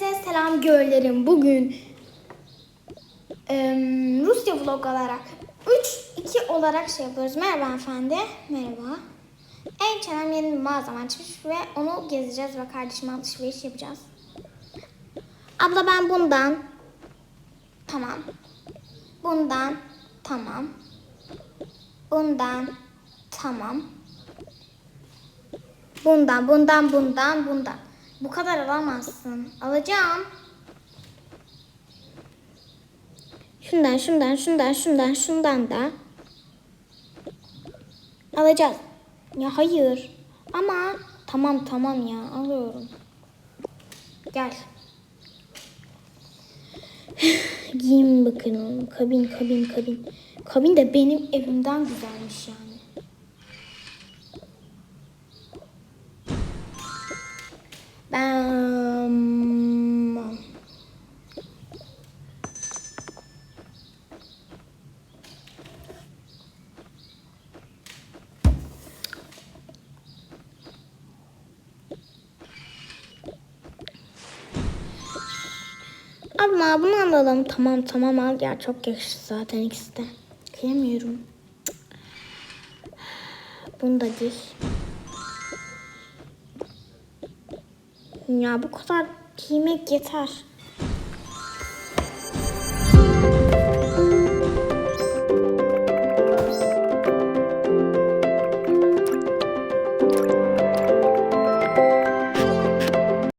Hepinize selam göllerim. Bugün em, Rusya vlog olarak 3-2 olarak şey yapıyoruz. Merhaba efendi. Merhaba. En çenem yeni mağazam açmış ve onu gezeceğiz ve kardeşime alışveriş yapacağız. Abla ben bundan. Tamam. Bundan. Tamam. Bundan. Tamam. Bundan, bundan, bundan, bundan. Bu kadar alamazsın. Alacağım. Şundan, şundan, şundan, şundan, şundan da. Alacağız. Ya hayır. Ama tamam tamam ya alıyorum. Gel. Giyin bakalım. Kabin, kabin, kabin. Kabin de benim evimden güzelmiş yani. Ben Abla bunu alalım. Tamam tamam al ya çok yakıştı zaten ikisi de. Kıyamıyorum. Bunu da giy. Ya bu kadar giymek yeter.